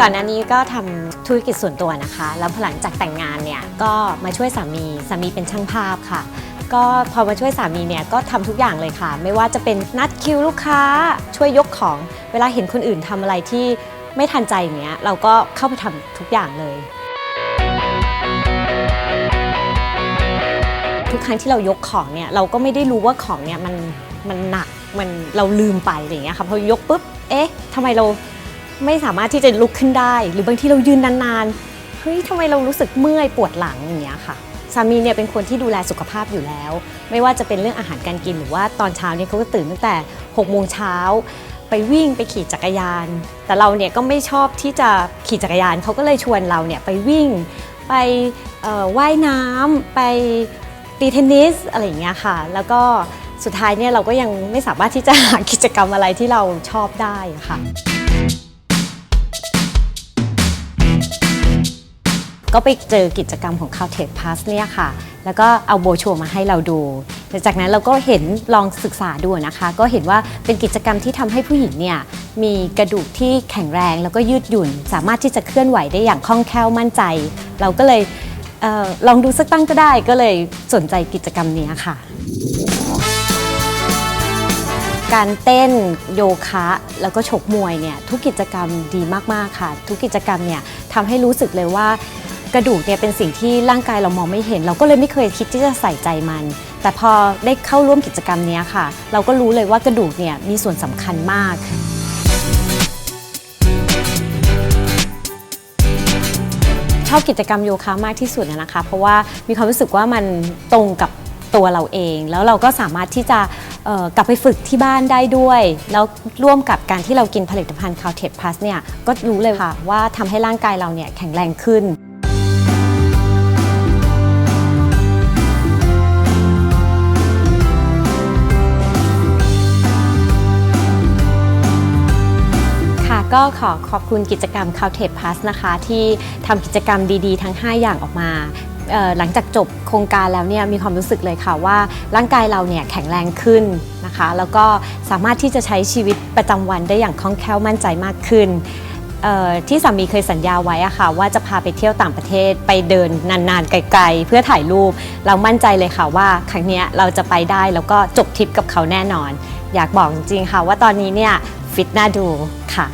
ก่อนหน้านี้ก็ทำธุรกิจส่วนตัวนะคะ แล้วพอหลังจากแต่งงานเนี่ยก็มาช่วยสามี สามีเป็นช่างภาพค่ะ ก็พอมาช่วยสามีเนี่ยก็ทำทุกอย่างเลยค่ะ ไม่ว่าจะเป็นนัดคิวลูกค้า ช่วยยกของ เวลาเห็นคนอื่นทำอะไรที่ไม่ทันใจอย่างเงี้ยเราก็เข้าไปทำทุกอย่างเลย ทุกครั้งที่เรายกของเนี่ยเราก็ไม่ได้รู้ว่าของเนี่ยมันมันหนักมันเราลืมไปอะไรอย่างเงี้ยค่ะพอยกปุ๊บเอ๊ะ ทำไมเราไม่สามารถที่จะลุกขึ้นได้ หรือบางทีเรายืนนานๆเฮ้ยทำไมเรารู้สึกเมื่อยปวดหลังอย่างเงี้ยค่ะสามีเนี่ยเป็นคนที่ดูแลสุขภาพอยู่แล้ว ไม่ว่าจะเป็นเรื่องอาหารการกินหรือว่าตอนเช้าเนี่ยเขาก็ตื่นตั้งแต่6โมงเช้าไปวิ่งไปขี่จักรยาน แต่เราเนี่ยก็ไม่ชอบที่จะขี่จักรยานเขาก็เลยชวนเราเนี่ยไปวิ่ง ไปว่ายน้ำไปตีเทนนิสอะไรอย่างเงี้ยค่ะ แล้วก็ สุดท้ายเนี่ยเราก็ยังไม่สามารถที่จะหากิจกรรมอะไรที่เราชอบได้ค่ะ ก็ไปเจอกิจกรรมของ c a l t e c Plus เนี่ยค่ะ แล้วก็เอาโบชัวมาให้เราดู จากนั้นเราก็เห็นลองศึกษาดูนะคะ ก็เห็นว่าเป็นกิจกรรมที่ทำให้ผู้หญิงเนี่ยมีกระดูกที่แข็งแรงแล้วก็ยืดหยุ่น สามารถที่จะเคลื่อนไหวได้อย่างคล่องแคล่วมั่นใจ เราก็เลยเออลองดูสักตั้งก็ได้ก็เลยสนใจกิจกรรมนี้ค่ะ การเต้นโยคะ แล้วก็ชกมวยเนี่ยทุกกิจกรรมดีมากๆค่ะ ทุกกิจกรรมเนี่ยทำให้รู้สึกเลยว่ากระดูกเนี่ยเป็นสิ่งที่ร่างกายเรามองไม่เห็น เราก็เลยไม่เคยคิดที่จะใส่ใจมัน แต่พอได้เข้าร่วมกิจกรรมนี้ค่ะ เราก็รู้เลยว่ากระดูกเนี่ยมีส่วนสำคัญมากชอบกิจกรรมโยคะมากที่สุดนะคะ เพราะว่ามีความรู้สึกว่ามันตรงกับ ตัวเราเอง แล้วเราก็สามารถที่จะกลับไปฝึกที่บ้านได้ด้วย แล้วร่วมกับการที่เรากินผลิตภัณฑ์ c a l t e c Plus เนี่ยก็รู้เลยค่ะว่าทำให้ร่างกายเราเนี่ยแข็งแรงขึ้นค่ะก็ขอขอบคุณกิจกรรม c o u t e Plus นะคะ ที่ทำกิจกรรมดีๆ ทั้ง 5 อย่างออกมา หลังจากจบโครงการแล้วเนี่ยมีความรู้สึกเลยค่ะว่าร่างกายเราเนี่ยแข็งแรงขึ้นนะคะ แล้วก็สามารถที่จะใช้ชีวิตประจำวันได้อย่างคล่องแคล่วมั่นใจมากขึ้นที่สามีเคยสัญญาไว้อะค่ะว่าจะพาไปเที่ยวต่างประเทศไปเดินนานๆไกลๆ เพื่อถ่ายรูป เรามั่นใจเลยค่ะว่าครั้งนี้เราจะไปได้แล้วก็จบทริปกับเขาแน่นอน อยากบอกจริงๆค่ะว่าตอนนี้เนี่ยฟิตน่าดูค่ะ